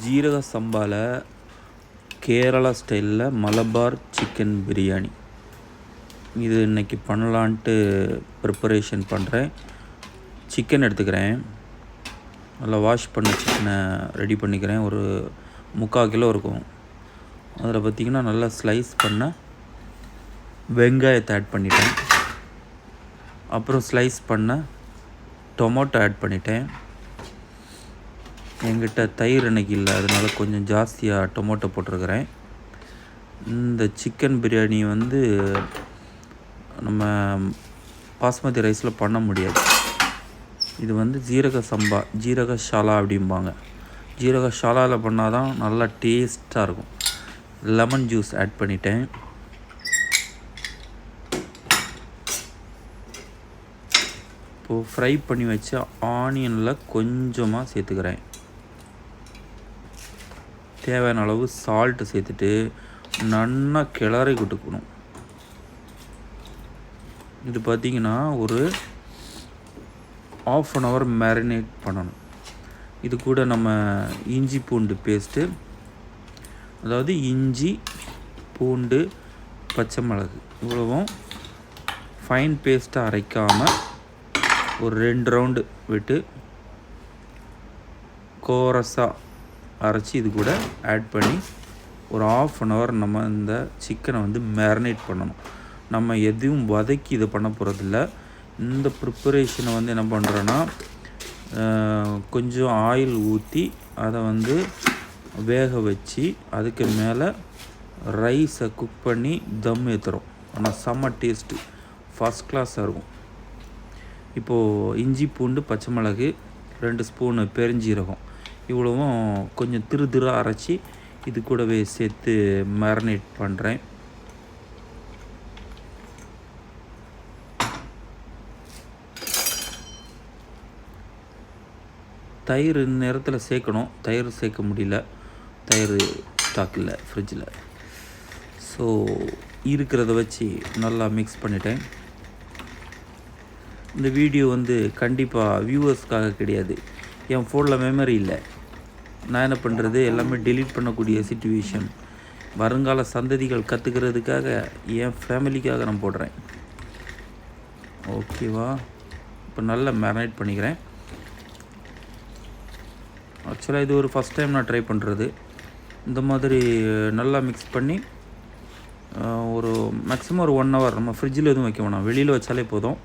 ஜீரக சம்பாவில் கேரளா ஸ்டைலில் மலபார் சிக்கன் பிரியாணி. இது இன்றைக்கி பண்ணலான்ட்டு ப்ரிப்பரேஷன் பண்ணுறேன் சிக்கன் எடுத்துக்கிறேன். நல்லா வாஷ் பண்ண சிக்கனை ரெடி பண்ணிக்கிறேன். ஒரு முக்கால் கிலோ இருக்கும். அதில் பார்த்திங்கன்னா நல்லா ஸ்லைஸ் பண்ண வெங்காயத்தை ஆட் பண்ணிட்டேன். அப்புறம் ஸ்லைஸ் பண்ண டொமேட்டோ ஆட் பண்ணிட்டேன். என்கிட்ட தயிர் இன்னைக்கு இல்லை. அதனால் கொஞ்சம் ஜாஸ்தியாக டொமேட்டோ போட்டிருக்கிறேன். இந்த சிக்கன் பிரியாணி வந்து நம்ம பாஸ்மதி ரைஸில் பண்ண முடியாது. இது வந்து ஜீரக சம்பா ஜீரக ஷாலா அப்படிம்பாங்க. ஜீரக ஷாலாவில் பண்ணால் தான் நல்லா டேஸ்ட்டாக இருக்கும். லெமன் ஜூஸ் ஆட் பண்ணிட்டேன். இப்போது ஃப்ரை பண்ணி வச்ச ஆனியனில் கொஞ்சமாக சேர்த்துக்கிறேன். தேவையான அளவு சால்ட்டு சேர்த்துட்டு நல்லா கிளறி கொடுக்கணும். இது பார்த்திங்கன்னா ஒரு ஆஃப் அன் ஹவர் மேரினேட் பண்ணணும். இது கூட நம்ம இஞ்சி பூண்டு பேஸ்ட்டு அதாவது இஞ்சி பூண்டு பச்சை மிளகு இவ்வளவும் ஃபைன் பேஸ்ட்டாக அரைக்காமல் ஒரு ரெண்டு ரவுண்டு விட்டு கோரஸாக அரைச்சி இது கூட ஆட் பண்ணி ஒரு ஆஃப் அன் ஹவர் நம்ம இந்த சிக்கனை வந்து மேரினேட் பண்ணணும். நம்ம எதையும் வதக்கி இதை பண்ண போகிறதில்ல இந்த ப்ரிப்பரேஷனை வந்து என்ன பண்ணுறோன்னா கொஞ்சம் ஆயில் ஊற்றி அதை வந்து வேக வச்சு அதுக்கு மேலே ரைஸை குக் பண்ணி தம் ஏற்றுறோம் ஆனால் செம்ம டேஸ்ட்டு ஃபஸ்ட் கிளாஸாக இருக்கும். இப்போது இஞ்சி பூண்டு பச்சை மிளகு ரெண்டு ஸ்பூனு பெருஞ்சீரகம். இவ்வளவும் கொஞ்சம் திரு திரு அரைச்சி இது கூடவே சேர்த்து மேரினேட் பண்ணுறேன் தயிர் நேரத்தில் சேர்க்கணும். தயிர் சேர்க்க முடியல. தயிர் ஸ்டாக் இல்லை ஃப்ரிட்ஜில் ஸோ இருக்கிறத வச்சு நல்லா மிக்ஸ் பண்ணிட்டேன். இந்த வீடியோ வந்து கண்டிப்பாக வியூவர்ஸ்க்காக கிடையாது. என் ஃபோனில் மெமரி இல்லை. நான் என்ன பண்ணுறது எல்லாமே டெலீட் பண்ணக்கூடிய சுச்சுவேஷன் வருங்கால சந்ததிகள் கற்றுக்கிறதுக்காக என் ஃபேமிலிக்காக நான் போடுறேன். ஓகேவா இப்போ நல்லா மேரினேட் பண்ணிக்கிறேன். ஆக்சுவலாக இது ஒரு ஃபஸ்ட் டைம் நான் ட்ரை பண்ணுறது இந்த மாதிரி நல்லா மிக்ஸ் பண்ணி ஒரு மேக்ஸிமம் ஒரு ஒன் ஹவர் நம்ம ஃப்ரிட்ஜில் எதுவும் வைக்க வேணாம். வெளியில் வச்சாலே போதும்.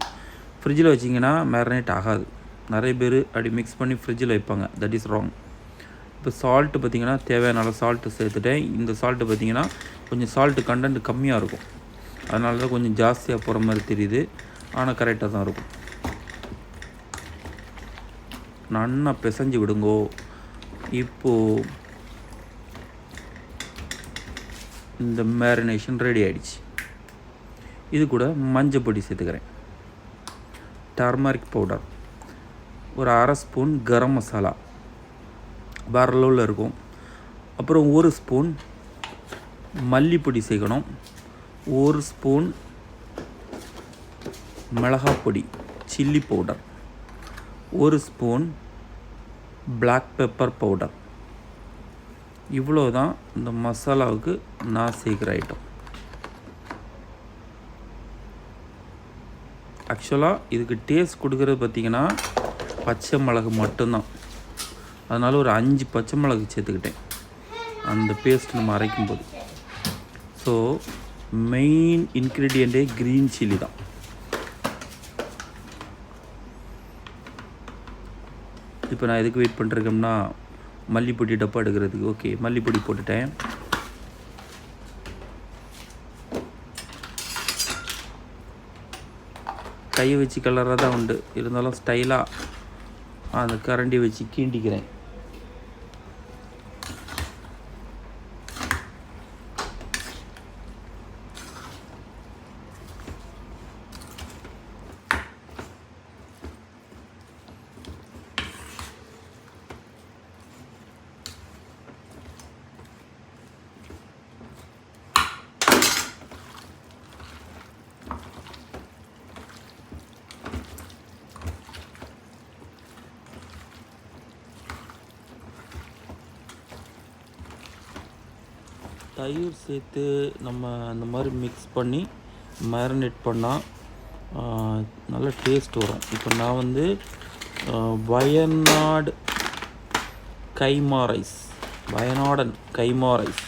ஃப்ரிட்ஜில் வச்சிங்கன்னா மேரினேட் ஆகாது. நிறைய பேர் அப்படி மிக்ஸ் பண்ணி ஃப்ரிட்ஜில் வைப்பாங்க. தட் இஸ் ராங் இப்போ சால்ட்டு பார்த்திங்கன்னா தேவையான அளவு சால்ட்டு சேர்த்துட்டேன். இந்த சால்ட்டு பார்த்திங்கன்னா கொஞ்சம் சால்ட்டு கண்டென்ட் கம்மியாக இருக்கும். அதனால தான் கொஞ்சம் ஜாஸ்தியாக போகிற மாதிரி தெரியுது. ஆனால் கரெக்டாக தான் இருக்கும். நல்லா பிசைஞ்சு விடுங்கோ. இப்போது இந்த மேரினேஷன் ரெடி ஆகிடுச்சு இது கூட மஞ்சள் பொடி சேர்த்துக்கிறேன். டர்மரிக் பவுடர் ஒரு அரை ஸ்பூன் கரம் மசாலா. வேறு லெவலில் இருக்கும். அப்புறம் ஒரு ஸ்பூன் மல்லிப்பொடி சேர்க்கணும். ஒரு ஸ்பூன் மிளகாய் பொடி சில்லி பவுடர். ஒரு ஸ்பூன் பிளாக் பெப்பர் பவுடர் இவ்வளோ தான் இந்த மசாலாவுக்கு நான் சேர்க்குற ஐட்டம் ஆக்சுவலாக இதுக்கு டேஸ்ட் கொடுக்குறது பார்த்திங்கன்னா பச்சை மிளகு மட்டும்தான். அதனால் ஒரு அஞ்சு பச்சை மிளகு சேர்த்துக்கிட்டேன். அந்த பேஸ்ட் நம்ம அரைக்கும் போது ஸோ மெயின் இன்க்ரீடியண்ட்டே க்ரீன் சில்லி தான். இப்போ நான் எதுக்கு வெயிட் பண்ணிருக்கேன்னா மல்லிப்பொடி டப்பா எடுக்கிறதுக்கு. ஓகே மல்லிப்பொடி போட்டுட்டேன். கையை வச்சு கலராக தான் உண்டு. இருந்தாலும் ஸ்டைலாக அந்த கரண்டி வச்சு கீண்டிக்கிறேன். தயிர் சேர்த்து நம்ம அந்த மாதிரி மிக்ஸ் பண்ணி மேரினேட் பண்ணால் நல்ல டேஸ்ட் வரும். இப்போ நான் வந்து வயநாடு கைமா ரைஸ் வயநாடன் கைமா ரைஸ்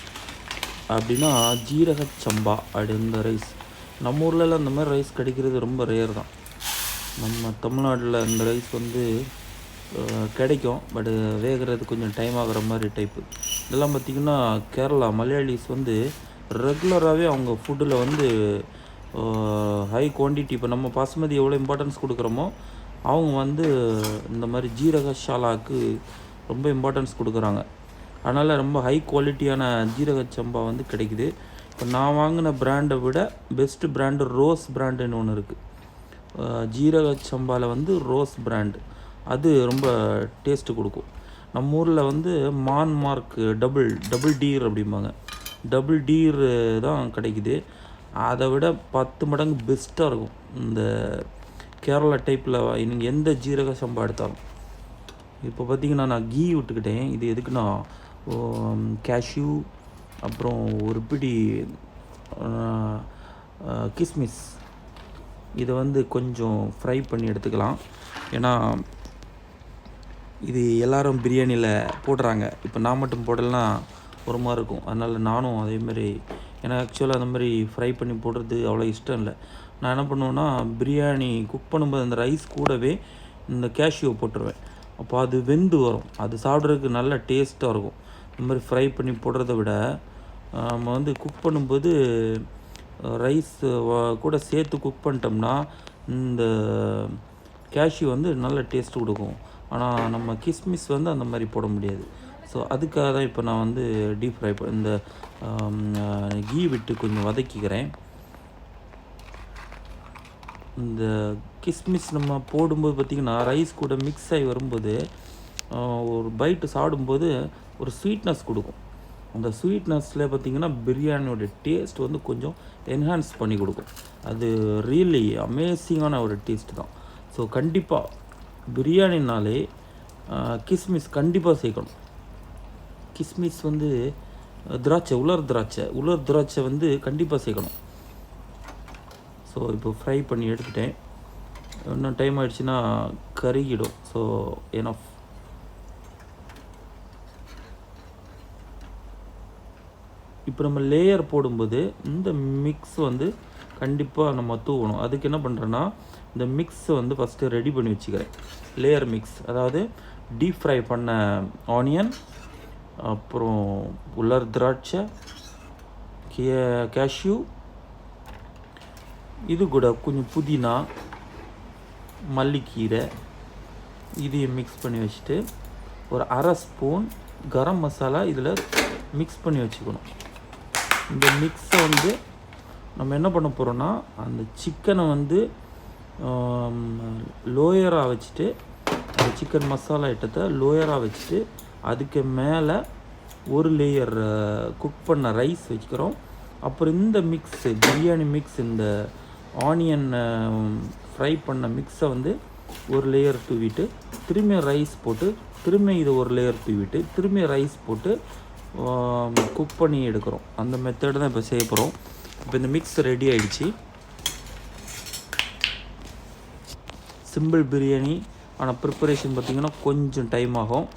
அப்படின்னா ஜீரக சம்பா அப்படின்ற இந்த ரைஸ் நம்ம ஊர்லலாம் அந்த மாதிரி ரைஸ் கிடைக்கிறது ரொம்ப ரேர் தான். நம்ம தமிழ்நாட்டில் இந்த ரைஸ் வந்து கிடைக்கும் பட் வேகிறது கொஞ்சம் டைம் ஆகிற மாதிரி டைப்பு இதெல்லாம் பார்த்திங்கன்னா கேரளா மலையாளிஸ் வந்து ரெகுலராகவே அவங்க ஃபுட்டில் வந்து ஹை குவான்டிட்டி இப்போ நம்ம பாசுமதி எவ்வளோ இம்பார்ட்டன்ஸ் கொடுக்குறோமோ அவங்க வந்து இந்த மாதிரி ஜீரக ஷாலாக்கு ரொம்ப இம்பார்ட்டன்ஸ் கொடுக்குறாங்க. அதனால் ரொம்ப ஹை குவாலிட்டியான ஜீரக சம்பா வந்து கிடைக்குது. இப்போ நான் வாங்கின பிராண்டை விட பெஸ்ட்டு பிராண்டு ரோஸ் பிராண்டுன்னு ஒன்று இருக்குது ஜீரக சம்பாவில் வந்து ரோஸ் பிராண்டு அது ரொம்ப டேஸ்ட்டு கொடுக்கும். நம்ம ஊரில் வந்து மான் மார்க் டபுள் டபுள் டீர் அப்படிம்பாங்க. டபுள் டீர் தான் கிடைக்குது. அதை விட பத்து மடங்கு பெஸ்ட்டாக இருக்கும். இந்த கேரளா டைப்பில் நீங்கள் எந்த ஜீரக சம்பா எடுத்தாலும். இப்போ பார்த்தீங்கன்னா நான் கீ விட்டுக்கிட்டேன். இது எதுக்குன்னா கேஷ்யூ அப்புறம் ஒரு பிடி கிஸ்மிஸ். இதை வந்து கொஞ்சம் ஃப்ரை பண்ணி எடுத்துக்கலாம். ஏன்னா இது எல்லாரும் பிரியாணியில் போடுறாங்க. இப்போ நான் மட்டும் போடலைன்னா ஒரு மாதிரி இருக்கும். அதனால் நானும் அதேமாரி எனக்கு ஆக்சுவலாக அந்த மாதிரி ஃப்ரை பண்ணி போடுறது அவ்வளோ இஷ்டம் இல்லை. நான் என்ன பண்ணுவேன்னா பிரியாணி குக் பண்ணும்போது அந்த ரைஸ் கூடவே இந்த கேஷ்யூ போட்டுருவேன். அப்போ அது வெந்து வரும். அது சாப்பிட்றதுக்கு நல்ல டேஸ்ட்டாக இருக்கும். இந்த மாதிரி ஃப்ரை பண்ணி போடுறத விட நம்ம வந்து குக் பண்ணும்போது ரைஸ் கூட சேர்த்து குக் பண்ணிட்டோம்னா இந்த கேஷ்யூ வந்து நல்ல டேஸ்ட் கொடுக்கும். ஆனால் நம்ம கிஸ்மிஸ் வந்து அந்த மாதிரி போட முடியாது. ஸோ அதுக்காக தான் இப்போ நான் வந்து டீப் ஃப்ரை இந்த கீ விட்டு கொஞ்சம் வதக்கிக்கிறேன். இந்த கிஸ்மிஸ் நம்ம போடும்போது பார்த்திங்கன்னா ரைஸ் கூட மிக்ஸ் ஆகி வரும்போது ஒரு பைட்டு சாப்பிடும்போது ஒரு ஸ்வீட்னஸ் கொடுக்கும். அந்த ஸ்வீட்னஸில் பார்த்திங்கன்னா பிரியாணியோட டேஸ்ட் வந்து கொஞ்சம் என்ஹான்ஸ் பண்ணி கொடுக்கும். அது ரியலி அமேசிங்கான ஒரு டேஸ்ட் தான். ஸோ கண்டிப்பாக பிரியாணினாலே கிஸ்மிஸ் கண்டிப்பாக சேர்க்கணும். கிஸ்மிஸ் வந்து திராட்சை உலர் திராட்சை. உலர் திராட்சை வந்து கண்டிப்பாக சேர்க்கணும். ஸோ இப்போ ஃப்ரை பண்ணி எடுத்துட்டேன். இன்னும் டைம் ஆகிடுச்சின்னா கருகிடும். ஸோ ஏன்னா இப்போ நம்ம லேயர் போடும்போது இந்த மிக்ஸ் வந்து கண்டிப்பாக நம்ம தூவணும். அதுக்கு என்ன பண்ணுறேன்னா இந்த மிக்ஸை வந்து ஃபஸ்ட்டு ரெடி பண்ணி வச்சுக்கிறேன். லேயர் மிக்ஸ் அதாவது டீப் ஃப்ரை பண்ண ஆனியன் அப்புறம் உலர் திராட்சை கே கேஷ்யூ இது கூட கொஞ்சம் புதினா மல்லிக்கீரை இதையும் மிக்ஸ் பண்ணி வச்சுட்டு ஒரு அரை ஸ்பூன் கரம் மசாலா இதில் மிக்ஸ் பண்ணி வச்சுக்கணும். இந்த மிக்ஸை வந்து நம்ம என்ன பண்ண போகிறோன்னா அந்த சிக்கனை வந்து லோயராக வச்சுட்டு அந்த சிக்கன் மசாலா ஐட்டத்தை லோயராக வச்சுட்டு அதுக்கு மேலே ஒரு லேயர் குக் பண்ண ரைஸ் வச்சுக்கிறோம். அப்புறம் இந்த மிக்ஸு பிரியாணி மிக்ஸ் இந்த ஆனியன் ஃப்ரை பண்ண மிக்ஸை வந்து ஒரு லேயர் தூவிட்டு திரும்பி ரைஸ் போட்டு திரும்பி இதை ஒரு லேயர் தூவிட்டு திரும்பி ரைஸ் போட்டு குக் பண்ணி எடுக்கிறோம். அந்த மெத்தடு தான் இப்போ செய்ய போகிறோம் இப்போ இந்த மிக்ஸ் ரெடி ஆகிடுச்சு சிம்பிள் பிரியாணி ஆனால் ப்ரிப்பரேஷன் பார்த்திங்கன்னா கொஞ்சம் டைம் ஆகும்.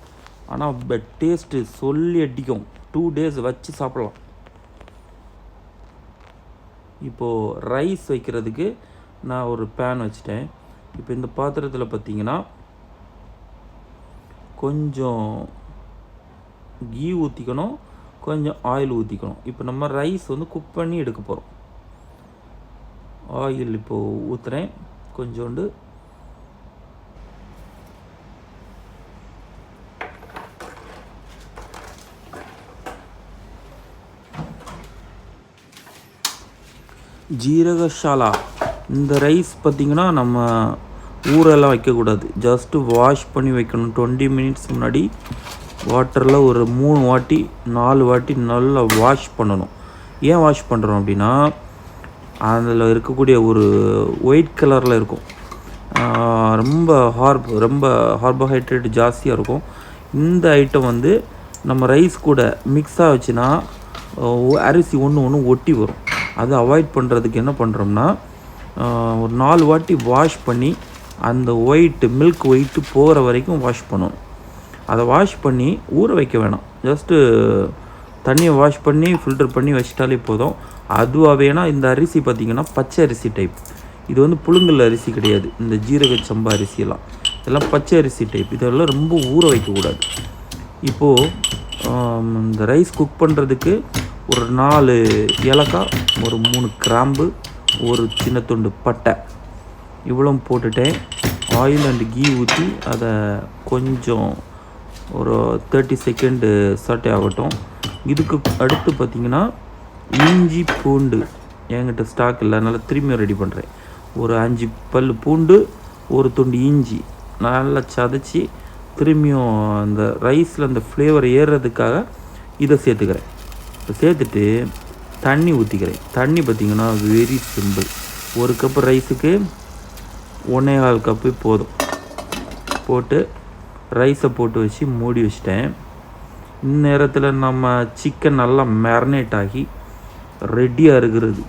ஆனால் பட் டேஸ்ட்டு சொல்லி அடிக்கும். டூ டேஸ் வச்சு சாப்பிடலாம். இப்போது ரைஸ் வைக்கிறதுக்கு நான் ஒரு பேன் வச்சுட்டேன். இப்போ இந்த பாத்திரத்தில் பார்த்தீங்கன்னா கொஞ்சம் கீ ஊற்றிக்கணும் கொஞ்சம் ஆயில் ஊற்றிக்கணும் இப்போ நம்ம ரைஸ் வந்து குக் பண்ணி எடுக்க போகிறோம் ஆயில் இப்போது ஊற்றுறேன் கொஞ்சோண்டு ஜீரகஷாலா இந்த ரைஸ் பார்த்திங்கன்னா நம்ம ஊரெல்லாம் வைக்கக்கூடாது. ஜஸ்ட்டு வாஷ் பண்ணி வைக்கணும். டுவெண்ட்டி மினிட்ஸ் முன்னாடி வாட்டரில் ஒரு மூணு வாட்டி நாலு வாட்டி நல்லா வாஷ் பண்ணணும். ஏன் வாஷ் பண்ணுறோம் அப்படின்னா அதில் இருக்கக்கூடிய ஒரு ஒயிட் கலரில் இருக்கும். ரொம்ப ஹார்ப் ரொம்ப கார்போஹைட்ரேட் ஜாஸ்தியாக இருக்கும். இந்த ஐட்டம் வந்து நம்ம ரைஸ் கூட மிக்ஸ் ஆச்சுன்னா அரிசி ஒன்று ஒன்று ஒட்டி வரும். அதை அவாய்ட் பண்ணுறதுக்கு என்ன பண்ணுறோம்னா ஒரு நாலு வாட்டி வாஷ் பண்ணி அந்த ஒயிட்டு மில்க் ஒயிட்டு போகிற வரைக்கும் வாஷ் பண்ணணும். அதை வாஷ் பண்ணி ஊற வைக்க வேணாம். ஜஸ்ட்டு தண்ணியை வாஷ் பண்ணி ஃபில்டர் பண்ணி வச்சிட்டாலே போதும். அதுவாகவேனா இந்த அரிசி பார்த்திங்கன்னா பச்சை அரிசி டைப் இது வந்து புழுங்கல் அரிசி கிடையாது. இந்த ஜீரக சம்பா அரிசியெல்லாம். இதெல்லாம் பச்சை அரிசி டைப் இதெல்லாம் ரொம்ப ஊற வைக்கக்கூடாது. இப்போது இந்த ரைஸ் குக் பண்ணுறதுக்கு ஒரு நாலு ஏலக்காய் ஒரு மூணு கிராம்பு ஒரு சின்ன துண்டு பட்டை. இவ்வளோ போட்டுட்டேன். ஆயில் அண்ட் கீ ஊற்றி அதை கொஞ்சம் ஒரு தேர்ட்டி செகண்டு சட்டை ஆகட்டும். இதுக்கு அடுத்து பார்த்திங்கன்னா இஞ்சி பூண்டு. என்கிட்ட ஸ்டாக் இல்லை அதனால் திரும்பியும் ரெடி பண்ணுறேன் ஒரு அஞ்சு பல் பூண்டு ஒரு துண்டு இஞ்சி. நல்லா சதைச்சி திரும்பியும் அந்த ரைஸில் அந்த ஃப்ளேவர் ஏறுறதுக்காக இதை சேர்த்துக்கிறேன். இப்போ சேர்த்துட்டு தண்ணி ஊற்றிக்கிறேன் தண்ணி பார்த்திங்கன்னா வெரி சிம்பிள் ஒரு கப்பு ரைஸுக்கு ஒன்றே கால் கப்பு போதும். போட்டு ரைஸை போட்டு வச்சு மூடி வச்சிட்டேன். இந்நேரத்தில் நம்ம சிக்கன் நல்லா மேரினேட் ஆகி ரெடியாக இருக்கிறது.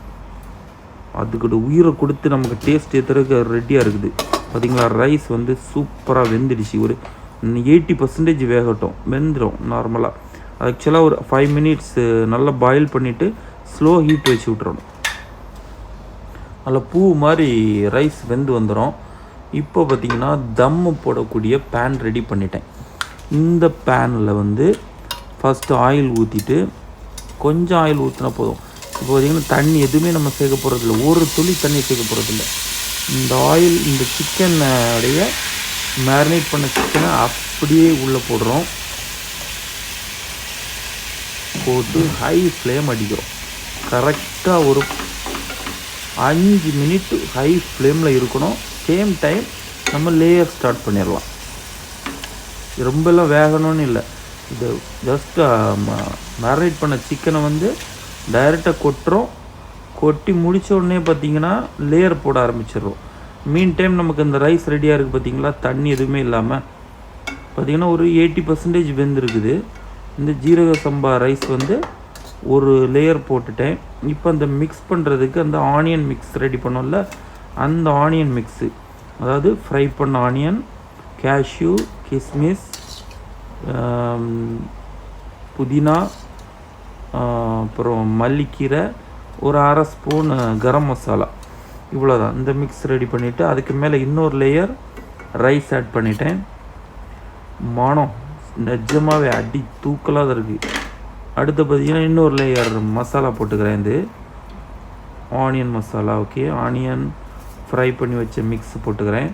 அதுக்கிட்ட உயிரை கொடுத்து நமக்கு டேஸ்ட் ஏற்றுறதுக்கு ரெடியாக இருக்குது. பார்த்தீங்களா ரைஸ் வந்து சூப்பராக வெந்துடுச்சு. ஒரு எயிட்டி பர்சன்டேஜ் வேகட்டும். வெந்துடும் நார்மலாக ஆக்சுவலாக ஒரு ஃபைவ் மினிட்ஸ் நல்லா பாயில் பண்ணிவிட்டு ஸ்லோ ஹீட் வச்சு விட்றணும் நல்லா பூ மாதிரி ரைஸ் வெந்து வந்துடும் இப்போ பார்த்தீங்கன்னா தம்மு போடக்கூடிய பேன் ரெடி பண்ணிட்டேன். இந்த பேனில் வந்து ஃபஸ்ட்டு ஆயில் ஊற்றிட்டு கொஞ்சம் ஆயில் ஊற்றினா போதும். இப்போ பார்த்தீங்கன்னா தண்ணி எதுவுமே நம்ம சேர்க்க போகிறதில்ல ஒரு துளி தண்ணி சேர்க்க போகிறதில்ல இந்த ஆயில் இந்த சிக்கனுடைய மேரினேட் பண்ண சிக்கனை அப்படியே உள்ளே போடுறோம். போட்டு ஹை ஃப்ளேம் அடிக்கிறோம். கரெக்டாக ஒரு அஞ்சு மினிட் ஹை ஃப்ளேமில் இருக்கணும். சேம் டைம் நம்ம லேயர் ஸ்டார்ட் பண்ணிடலாம். ரொம்பலாம் வேகணும்னு இல்லை. இது ஜஸ்ட் மேரினேட் பண்ண சிக்கனை வந்து டைரெக்டாக கொட்டுறோம். கொட்டி முடித்த உடனே பார்த்தீங்கன்னா லேயர் போட ஆரம்பிச்சிடுறோம். மீன் டைம் நமக்கு இந்த ரைஸ் ரெடியாக இருக்குது பார்த்தீங்களா தண்ணி எதுவுமே இல்லாமல் பார்த்திங்கன்னா ஒரு எயிட்டி பர்சன்டேஜ் வெந்திருக்குது. இந்த ஜீரக சம்பா ரைஸ் வந்து ஒரு லேயர் போட்டுட்டேன். இப்போ அந்த மிக்ஸ் பண்ணுறதுக்கு அந்த ஆனியன் மிக்ஸ் ரெடி பண்ணோம்ல அந்த ஆனியன் மிக்ஸு அதாவது ஃப்ரை பண்ண ஆனியன் கேஷ்யூ கிஸ்மிஸ் புதினா அப்புறம் மல்லிக்கீரை ஒரு அரை ஸ்பூன் கரம் மசாலா. இவ்வளோதான் இந்த மிக்ஸ் ரெடி பண்ணிவிட்டு அதுக்கு மேலே இன்னொரு லேயர் ரைஸ் ஆட் பண்ணிட்டேன். மனம் நிஜமாகவே அடி தூக்கலாக தான் இருக்குது அடுத்து பார்த்தீங்கன்னா இன்னொரு லேயர் மசாலா போட்டுக்கிறேன் இது. Onion masala okay onion fry பண்ணி வச்ச மிக்ஸ் போட்டுக்கிறேன்.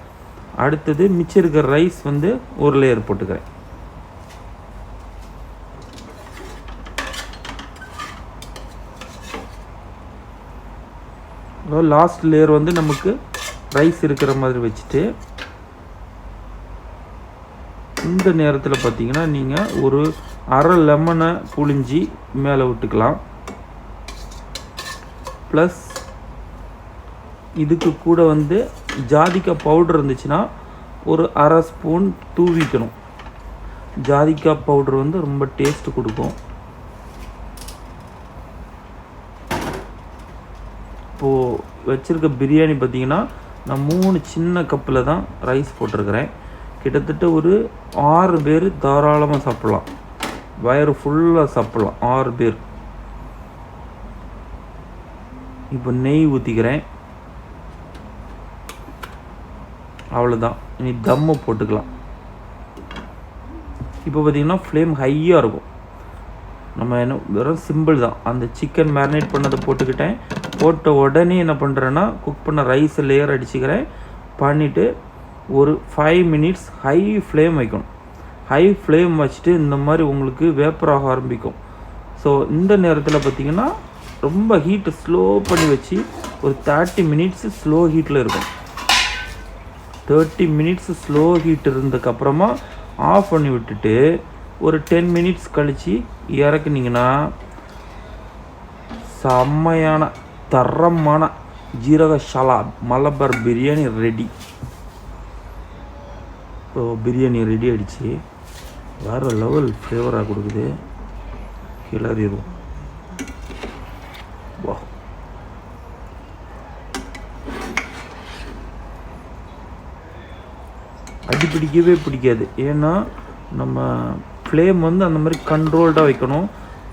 அடுத்தது மிச்சம் இருக்கிற ரைஸ் வந்து ஒரு லேயர் போட்டுக்கிறேன். லாஸ்ட் லேயர் வந்து நமக்கு ரைஸ் இருக்கிற மாதிரி வச்சுட்டு இந்த நேரத்தில் பார்த்தீங்கன்னா நீங்கள் ஒரு அரை லெமனை புழிஞ்சி மேலே விட்டுக்கலாம். ப்ளஸ் இதுக்கு கூட வந்து ஜாதிக்காய் பவுடர் இருந்துச்சுன்னா ஒரு அரை ஸ்பூன் தூவிக்கணும். ஜாதிக்காய் பவுடர் வந்து ரொம்ப டேஸ்ட் கொடுக்கும். இப்போது வச்சுருக்க பிரியாணி பார்த்தீங்கன்னா நான் மூணு சின்ன கப்பில் தான் ரைஸ் போட்டிருக்கிறேன். கிட்டத்தட்ட ஒரு ஆறு பேர் தாராளமாக சாப்பிட்லாம். வயறு ஃபுல்லாக சாப்பிட்லாம். ஆறு பேர். இப்போ நெய் ஊற்றிக்கிறேன் அவ்வளோதான் இனி தம்மு போட்டுக்கலாம். இப்போ பார்த்திங்கன்னா ஃப்ளேம் ஹையாக இருக்கும். நம்ம என்ன வெறும் சிம்பிள் தான். அந்த சிக்கன் மேரினேட் பண்ணதை போட்டுக்கிட்டேன். போட்ட உடனே என்ன பண்ணுறேன்னா குக் பண்ண ரைஸை லேயர் அடிச்சுக்கிறேன். பண்ணிவிட்டு ஒரு ஃபைவ் மினிட்ஸ் ஹை ஃப்ளேம் வைக்கணும். ஹை ஃப்ளேம் வச்சுட்டு இந்த மாதிரி உங்களுக்கு வேப்பர் ஆக ஆரம்பிக்கும். ஸோ இந்த நேரத்தில் பார்த்திங்கன்னா ரொம்ப ஹீட்டு ஸ்லோ பண்ணி வச்சு ஒரு தேர்ட்டி மினிட்ஸ் ஸ்லோ ஹீட்டில் இருக்கும். தேர்ட்டி மினிட்ஸ் ஸ்லோ ஹீட் இருந்ததுக்கப்புறமா ஆஃப் பண்ணி விட்டுட்டு ஒரு டென் மினிட்ஸ் கழித்து இறக்குனீங்கன்னா செம்மையான தரமான ஜீரக ஷலா மலபார் பிரியாணி ரெடி இப்போ பிரியாணி ரெடி ஆகிடுச்சு வேறு லெவல் ஃப்ளேவராக கொடுக்குது. கிளறிடுவோம். வா. அடி பிடிக்கவே பிடிக்காது. ஏன்னா நம்ம ஃப்ளேம் வந்து அந்த மாதிரி கண்ட்ரோல்டாக வைக்கணும்.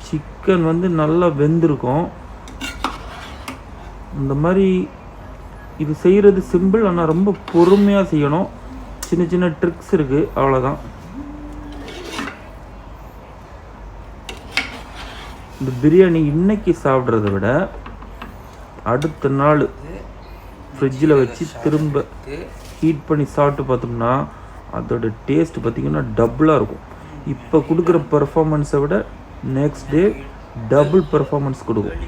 சிக்கன் வந்து நல்லா வெந்திருக்கும். இந்த மாதிரி இது செய்கிறது சிம்பிள் ஆனால் ரொம்ப பொறுமையாக செய்யணும். சின்ன சின்ன ட்ரிக்ஸ் இருக்குது அவ்வளோதான் இந்த பிரியாணி இன்னைக்கு சாப்பிட்றத விட அடுத்த நாள் ஃப்ரிட்ஜில் வச்சு திரும்ப ஹீட் பண்ணி சாப்பிட்டு பார்த்தோம்னா அதோட டேஸ்ட் பார்த்திங்கன்னா டபுளாக இருக்கும். இப்போ கொடுக்குற பெர்ஃபார்மன்ஸை விட நெக்ஸ்ட் டே டபுள் பெர்ஃபார்மன்ஸ் கொடுக்கும்.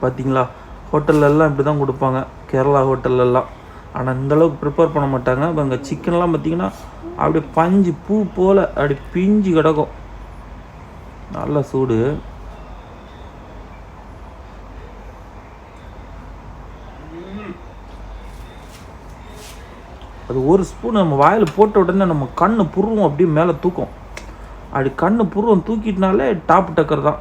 பார்த்தீங்களா ஹோட்டல்லலாம் இப்படி தான் கொடுப்பாங்க. கேரளா ஹோட்டல்லலாம் ஆனால் இந்த அளவுக்கு ப்ரிப்பேர் பண்ண மாட்டாங்க. இப்போ அங்கே சிக்கன்லாம் பார்த்தீங்கன்னா அப்படியே பஞ்சு பூ போல் அப்படி பிஞ்சு கிடக்கும். நல்ல சூடு. அது ஒரு ஸ்பூன் நம்ம வாயில் போட்ட உடனே நம்ம கண்ணு புருவம் அப்படியே மேலே தூக்கும். அப்படி கண்ணு புருவம் தூக்கிட்டனாலே டாப் டக்கர் தான்.